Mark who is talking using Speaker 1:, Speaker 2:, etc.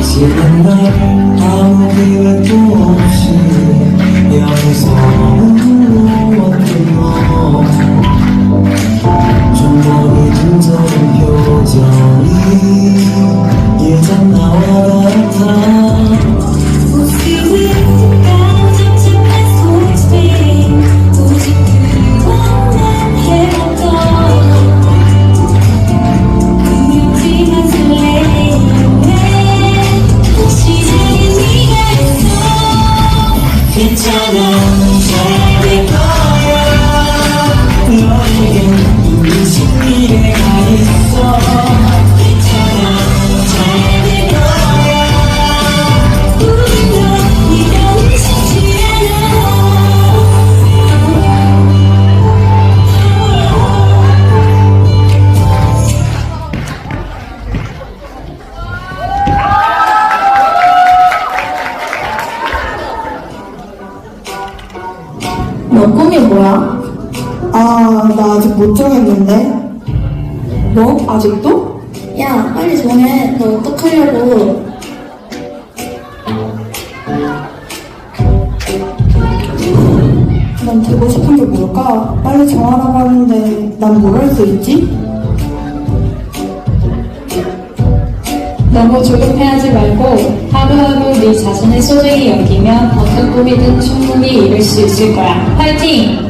Speaker 1: 지금 날 아무 계획도 없이 여기
Speaker 2: alone
Speaker 3: 너 꿈이 뭐야? 아, 나 아직 못 정했는데. 뭐? 아직도?
Speaker 2: 야, 빨리 정해. 너 어떡하려고.
Speaker 3: 난 되고 싶은 게 뭘까? 빨리 정하라고 하는데 난 뭘 할 수 있지?
Speaker 4: 너무 조급해하지 말고 하루하루 네 자신을 소중히 여기면 어떤 꿈이든 충분히 이룰 수 있을 거야. 파이팅!